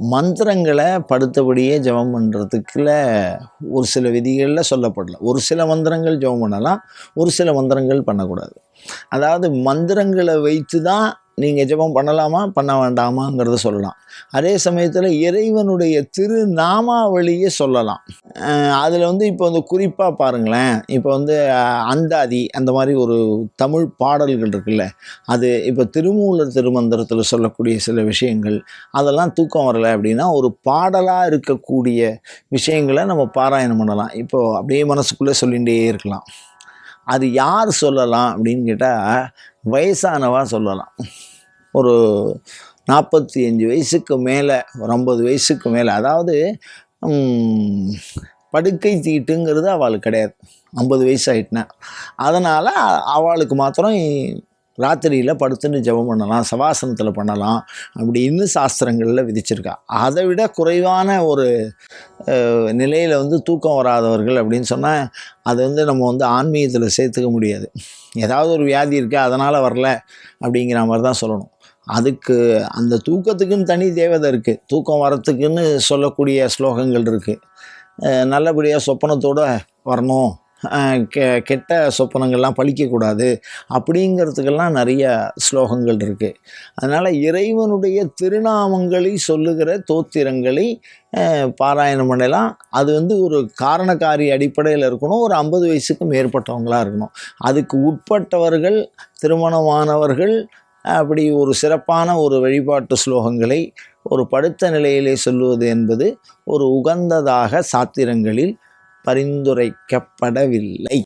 மந்திரங்களை படுத்தபடியே ஜெபம் பண்ணுறதுக்குள்ள ஒரு சில விதிகளில் சொல்லப்படல. ஒரு சில மந்திரங்கள் ஜெபம் பண்ணலாம் ஒரு சில மந்திரங்கள் பண்ணக்கூடாது. அதாவது மந்திரங்களை வைத்து தான் நீங்கள் ஜெபம் பண்ணலாமா? பண்ண வேண்டாமாங்கிறத சொல்லலாம். அதே சமயத்தில் இறைவனுடைய திருநாமாவளியை சொல்லலாம். அதில் வந்து இப்போ வந்து குறிப்பாக பாருங்களேன். இப்போ வந்து அந்தாதி அந்த மாதிரி ஒரு தமிழ் பாடல்கள் இருக்குல்ல. அது இப்போ திருமூலர் திருமந்திரத்தில் சொல்லக்கூடிய சில விஷயங்கள் அதெல்லாம் தூக்கம் வரலை அப்படின்னா ஒரு பாடலாக இருக்கக்கூடிய விஷயங்களை நம்ம பாராயணம் பண்ணலாம். இப்போது அப்படியே மனசுக்குள்ளே சொல்லிகிட்டே இருக்கலாம். அது யார் சொல்லலாம் அப்படின்னு கேட்டால் வயசானவா சொல்லலாம். ஒரு நாற்பத்தி அஞ்சு வயசுக்கு மேலே ஒரு ஐம்பது வயசுக்கு மேலே. அதாவது படுக்கை தீட்டுங்கிறது அவளுக்கு கிடையாது. ஐம்பது வயசு ஆயிட்டுனா. அதனால் அவளுக்கு மாத்திரம் ராத்திரியில் படுத்துன்னு ஜெபம் பண்ணலாம் சவாசனத்தில் பண்ணலாம் அப்படின்னு சாஸ்திரங்களில் விதிச்சிருக்கா. அதை விட குறைவான ஒரு நிலையில் வந்து தூக்கம் வராதவர்கள் அப்படின்னு சொன்னால் அது வந்து நம்ம வந்து ஆன்மீகத்தில் சேர்த்துக்க முடியாது. ஏதாவது ஒரு வியாதி இருக்குது அதனால் வரல அப்படிங்கிற மாதிரி தான் சொல்லணும். அதுக்கு அந்த தூக்கத்துக்குன்னு தனி தேவதை இருக்குது தூக்கம் வரத்துக்குன்னு சொல்லக்கூடிய ஸ்லோகங்கள் இருக்குது நல்லபடியாக சொப்பனத்தோடு வரணும். கெ கெட்ட சொப்பனங்கள்லாம் பழிக்கக்கூடாது அப்படிங்கிறதுக்கெல்லாம் நிறைய ஸ்லோகங்கள் இருக்குது அதனால் இறைவனுடைய திருநாமங்களை சொல்லுகிற தோத்திரங்களை பாராயணம் பண்ணலாம். அது வந்து ஒரு காரணக்காரி அடிப்படையில் இருக்கணும். ஒரு ஐம்பது வயசுக்கு மேற்பட்டவங்களாக இருக்கணும். அதுக்கு உட்பட்டவர்கள் திருமணமானவர்கள் அப்படி ஒரு சிறப்பான ஒரு வழிபாட்டு ஸ்லோகங்களை ஒரு படுத்த நிலையிலே சொல்லுவது என்பது ஒரு உகந்ததாக சாத்திரங்களில் பரிந்துரைக்கப்படவில்லை.